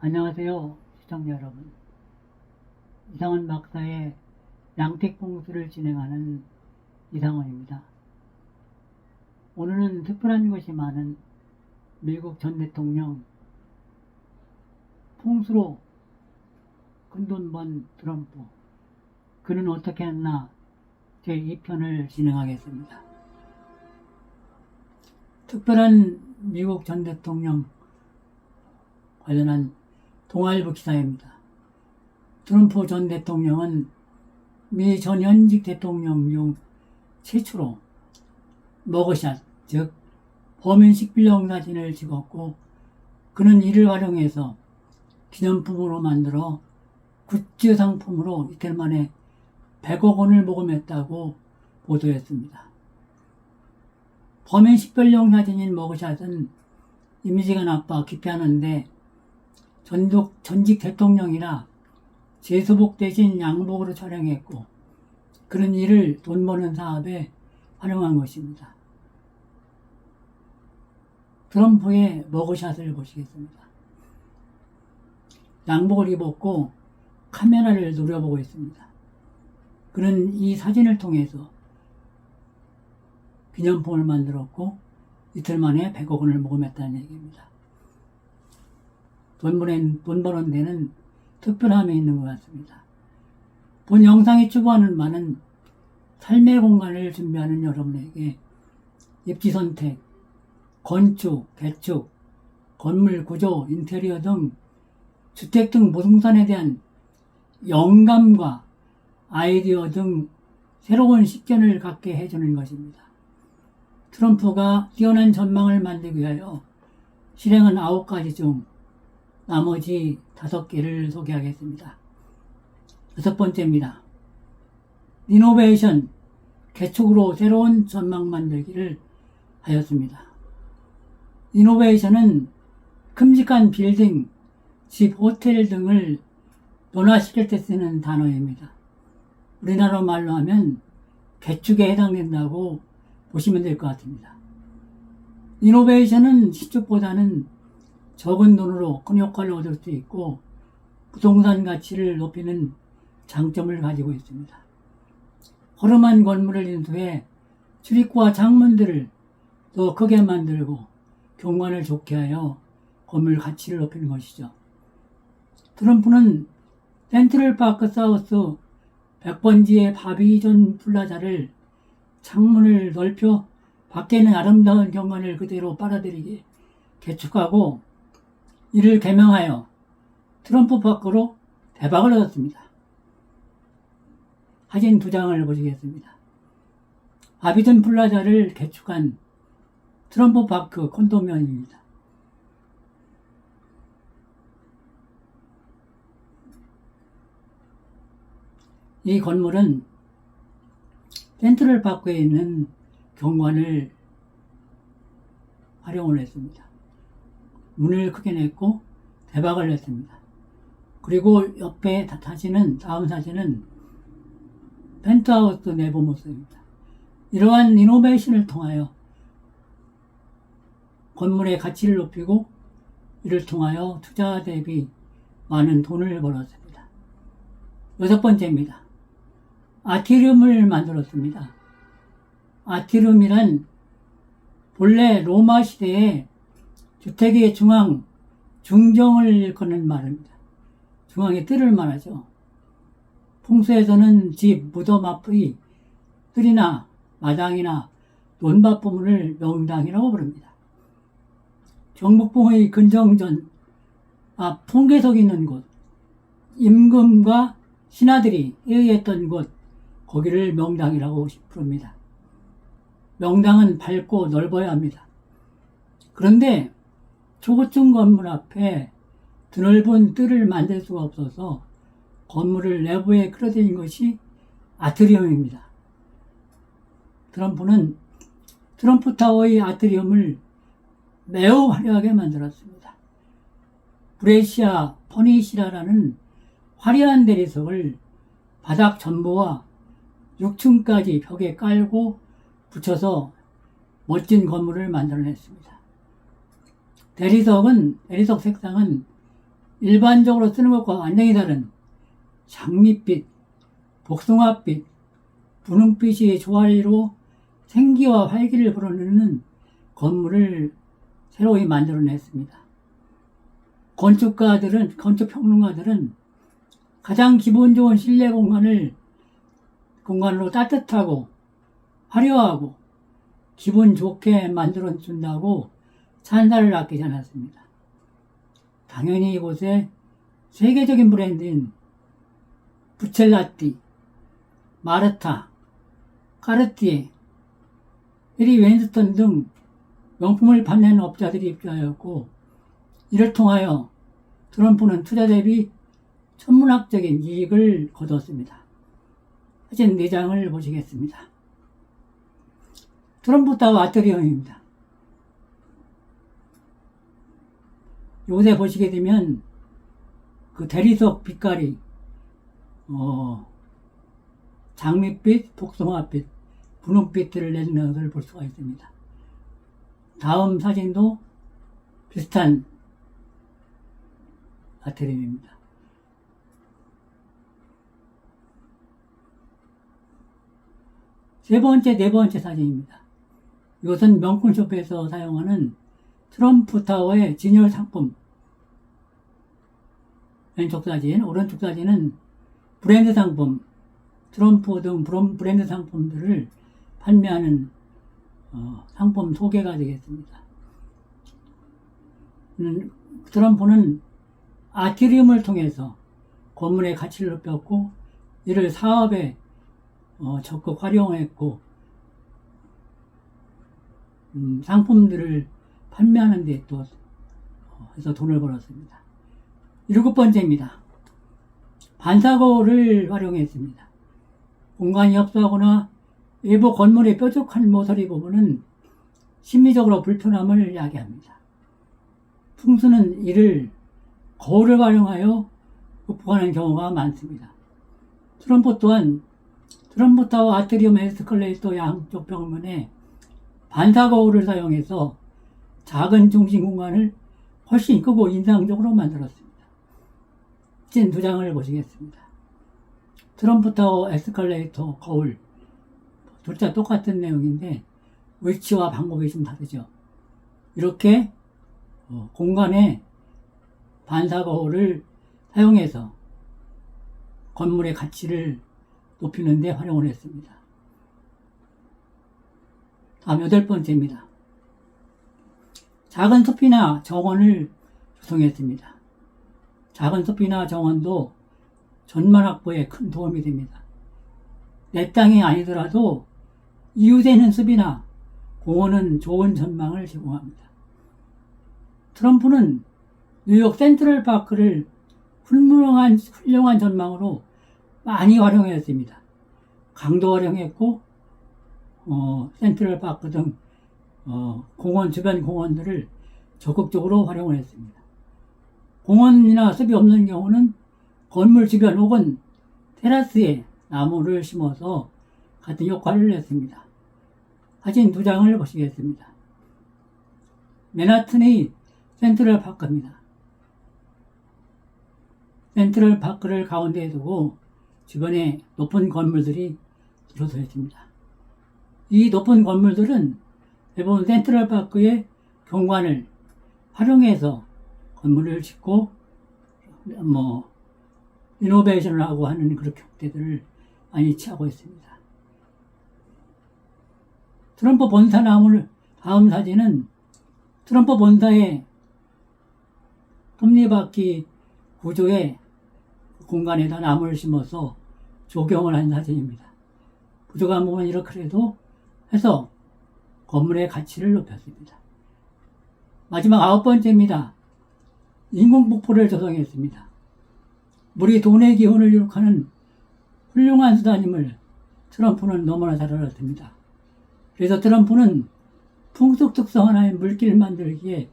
안녕하세요, 시청자 여러분. 이상원 박사의 양택봉수를 진행하는 이상원입니다. 오늘은 특별한 것이 많은 미국 전 대통령 풍수로 큰돈 번 트럼프 그는 어떻게 했나 제 2편을 진행하겠습니다. 특별한 미국 전 대통령 관련한 동아일보 기사입니다. 트럼프 전 대통령은 미 전 현직 대통령 중 최초로 머그샷, 즉 범인 식별용 사진을 찍었고 그는 이를 활용해서 기념품으로 만들어 굿즈 상품으로 이틀 만에 100억 원을 모금했다고 보도했습니다. 범인 식별용 사진인 머그샷은 이미지가 나빠 기피하는데 전독, 전직 대통령이라 제수복 대신 양복으로 촬영했고 그런 일을 돈 버는 사업에 활용한 것입니다. 트럼프의 머그샷을 보시겠습니다. 양복을 입었고 카메라를 노려보고 있습니다. 그는 이 사진을 통해서 기념품을 만들었고 이틀 만에 100억 원을 모금했다는 얘기입니다. 돈 버는, 돈 버는 데는 특별함이 있는 것 같습니다. 본 영상이 추구하는 바는 삶의 공간을 준비하는 여러분에게 입지 선택, 건축, 개축, 건물 구조, 인테리어 등 주택 등 부동산에 대한 영감과 아이디어 등 새로운 식견을 갖게 해주는 것입니다. 트럼프가 뛰어난 전망을 만들기 위하여 실행한 아홉 가지 중 나머지 다섯 개를 소개하겠습니다. 여섯 번째입니다. 이노베이션, 개축으로 새로운 전망 만들기를 하였습니다. 이노베이션은 큼직한 빌딩, 집, 호텔 등을 변화시킬 때 쓰는 단어입니다. 우리나라 말로 하면 개축에 해당된다고 보시면 될 것 같습니다. 이노베이션은 시축보다는 적은 돈으로 큰 효과를 얻을 수 있고 부동산 가치를 높이는 장점을 가지고 있습니다. 허름한 건물을 인수해 출입구와 창문들을 더 크게 만들고 경관을 좋게 하여 건물 가치를 높이는 것이죠. 트럼프는 센트럴 파크 사우스 100번지의 바비존 플라자를 창문을 넓혀 밖에 있는 아름다운 경관을 그대로 빨아들이게 개축하고 이를 개명하여 트럼프 파크로 대박을 얻었습니다. 사진 두 장을 보시겠습니다. 바비존 플라자를 개축한 트럼프 파크 콘도면입니다. 이 건물은 센트럴 파크에 있는 경관을 활용을 했습니다. 문을 크게 냈고 대박을 냈습니다. 그리고 옆에 다- 사진은 다음 사진은 펜트하우스 내부 모습입니다. 이러한 이노베이션을 통하여 건물의 가치를 높이고 이를 통하여 투자 대비 많은 돈을 벌었습니다. 여섯 번째입니다. 아티룸을 만들었습니다. 아티룸이란 본래 로마 시대에 주택의 중앙, 중정을 일컫는 말입니다. 중앙에 뜰을 말하죠. 풍수에서는 집, 무덤 앞의 뜰이나 마당이나 논밭 부분을 명당이라고 부릅니다. 경복궁의 근정전 앞 풍계석이 있는 곳, 임금과 신하들이 회의했던 곳, 거기를 명당이라고 부릅니다. 명당은 밝고 넓어야 합니다. 그런데 초고층 건물 앞에 드넓은 뜰을 만들 수가 없어서 건물을 내부에 끌어들인 것이 아트리움입니다. 트럼프는 트럼프 타워의 아트리움을 매우 화려하게 만들었습니다. 브레시아 퍼니시라라는 화려한 대리석을 바닥 전부와 6층까지 벽에 깔고 붙여서 멋진 건물을 만들어냈습니다. 대리석은, 대리석 색상은 일반적으로 쓰는 것과 완전히 다른 장밋빛, 복숭아빛, 분홍빛이 조화리로 생기와 활기를 불어넣는 건물을 새로이 만들어냈습니다. 건축가들은, 건축평론가들은 가장 기본 좋은 실내 공간을 공간으로 따뜻하고 화려하고 기분 좋게 만들어 준다고 찬사를 아끼지 않았습니다. 당연히 이곳에 세계적인 브랜드인 부첼라띠, 마르타, 카르티에, 에리 웬스턴 등 명품을 판매하는 업자들이 입주하였고 이를 통하여 트럼프는 투자 대비 천문학적인 이익을 거뒀습니다. 사진 4장을 보시겠습니다. 트럼프 타워 아트리움입니다. 요새 보시게 되면 그 대리석 빛깔이 어, 장밋빛, 복숭아빛, 분홍빛을 내는 것을 볼 수가 있습니다. 다음 사진도 비슷한 아트리움입니다. 세 번째, 네 번째 사진입니다. 이것은 명품숍에서 사용하는 트럼프 타워의 진열 상품. 왼쪽 사진, 오른쪽 사진은 브랜드 상품, 트럼프 등 브랜드 상품들을 판매하는 어, 상품 소개가 되겠습니다. 음, 트럼프는 아티리움을 통해서 건물의 가치를 높였고 이를 사업에 어, 적극 활용했고 음, 상품들을 판매하는 데또 어, 해서 돈을 벌었습니다. 일곱 번째입니다. 반사고를 활용했습니다. 공간이 협소하거나 외부 건물의 뾰족한 모서리 부분은 심리적으로 불편함을 야기합니다. 풍수는 이를 거울을 활용하여 극복하는 경우가 많습니다. 트럼프 또한 트럼프 타워 아트리움 에스컬레이터 양쪽 벽면에 반사 거울을 사용해서 작은 중심 공간을 훨씬 크고 인상적으로 만들었습니다. 사진 두 장을 보시겠습니다. 트럼프 타워 에스컬레이터 거울 둘 다 똑같은 내용인데 위치와 방법이 좀 다르죠. 이렇게 어, 공간에 반사 거울을 사용해서 건물의 가치를 높이는 데 활용을 했습니다. 다음 여덟 번째입니다. 작은 숲이나 정원을 조성했습니다. 작은 숲이나 정원도 전만 확보에 큰 도움이 됩니다. 내 땅이 아니더라도 이웃에 있는 숲이나 공원은 좋은 전망을 제공합니다. 트럼프는 뉴욕 센트럴 파크를 훌륭한, 훌륭한 전망으로 많이 활용했습니다. 강도 활용했고, 어, 센트럴 파크 등, 어, 공원, 주변 공원들을 적극적으로 활용을 했습니다. 공원이나 숲이 없는 경우는 건물 주변 혹은 테라스에 나무를 심어서 같은 역할을 했습니다. 사진 두 장을 보시겠습니다. 맨하튼의 센트럴 파크입니다. 센트럴 파크를 가운데에 두고 주변에 높은 건물들이 들어서 있습니다. 이 높은 건물들은 대부분 센트럴 파크의 경관을 활용해서 건물을 짓고 뭐 이노베이션을 하고 하는 그런 형태들을 많이 취하고 있습니다. 트럼프 본사 나무를 다음 사진은 트럼프 본사의 톱니바퀴 구조의 공간에다 나무를 심어서 조경을 한 사진입니다. 부족한 부분 이렇게 해도 해서 건물의 가치를 높였습니다. 마지막 아홉 번째입니다. 인공폭포를 조성했습니다. 물이 돈의 기운을 유혹하는 훌륭한 수단임을 트럼프는 너무나 잘 알았습니다. 그래서 트럼프는 풍속 특성 하나의 물길 만들기에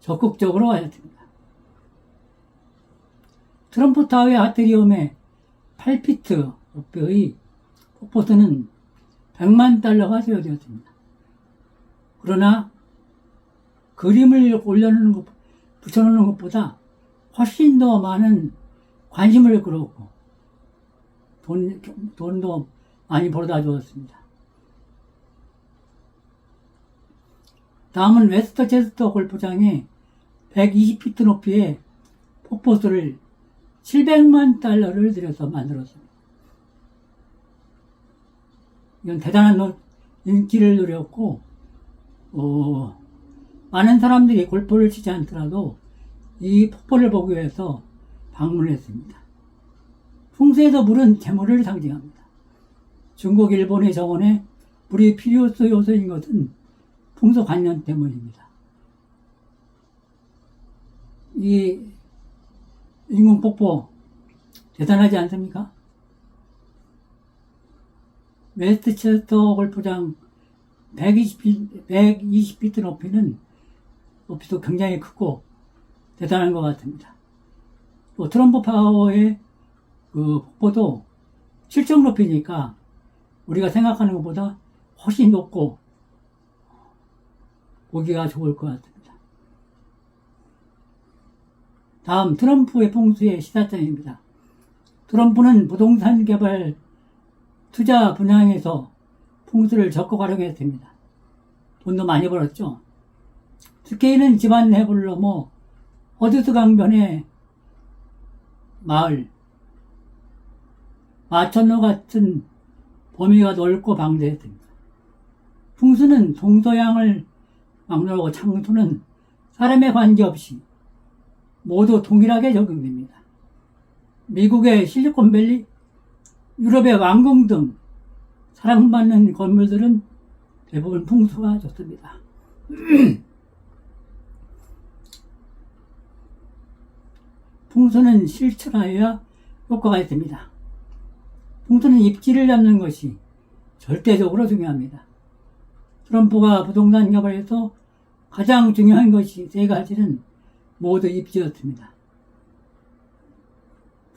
적극적으로 하였습니다. 트럼프 타워의 아트리움의 8피트 높이의 폭포수는 100만 달러가 세워졌습니다. 그러나 그림을 올려놓는 것, 붙여놓는 것보다 훨씬 더 많은 관심을 끌었고 돈, 돈도 많이 벌어다 주었습니다. 다음은 웨스터 체스터 골프장에 120피트 높이의 폭포수를 700만 달러를 들여서 만들었습니다. 이건 대단한 노- 인기를 누렸고, 어, 많은 사람들이 골프를 치지 않더라도 이 폭포를 보기 위해서 방문했습니다. 풍수에서 물은 재물을 상징합니다. 중국, 일본의 정원에 물이 필요소 요소인 것은 풍수 관념 때문입니다. 이 인공 폭포 대단하지 않습니까? 웨스트체스터 골프장 120, 120피트 높이는 높이도 굉장히 크고 대단한 것 같습니다. 또 트럼프 파워의 그 폭포도 7층 높이니까 우리가 생각하는 것보다 훨씬 높고 보기가 좋을 것 같습니다. 다음 트럼프의 풍수의 시사점입니다. 트럼프는 부동산 개발 투자 분야에서 풍수를 적극 활용했습니다. 돈도 많이 벌었죠. 스케일은 집안 해부를 넘어 어드스 강변의 마을, 마천루 같은 범위가 넓고 방대했습니다. 풍수는 동서양을 막론하고 창수는 사람에 관계없이 모두 동일하게 적용됩니다. 미국의 실리콘밸리, 유럽의 왕궁 등 사랑받는 건물들은 대부분 풍수가 좋습니다. 풍수는 실천하여야 효과가 있습니다. 풍수는 입지를 잡는 것이 절대적으로 중요합니다. 트럼프가 부동산 개발에서 가장 중요한 것이 세 가지는 모두 입지였습니다.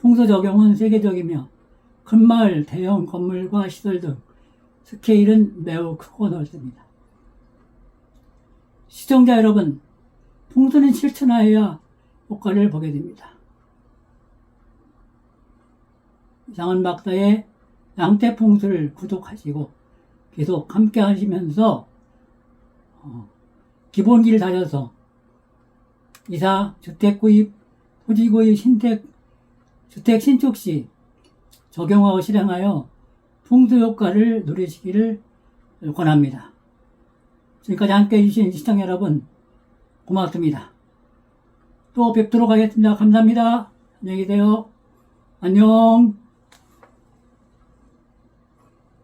풍수 적용은 세계적이며 큰 마을, 대형 건물과 시설 등 스케일은 매우 크고 넓습니다. 시청자 여러분, 풍수는 실천하여야 효과를 보게 됩니다. 이상한 박사의 양태풍수를 구독하시고 계속 함께 하시면서 어, 기본기를 다져서 이사, 주택 구입, 토지 구입, 신택, 주택 신축 시 적용하고 실행하여 풍수 효과를 누리시기를 권합니다. 지금까지 함께 해주신 시청자 여러분 고맙습니다. 또 뵙도록 하겠습니다. 감사합니다. 안녕히 계세요. 안녕.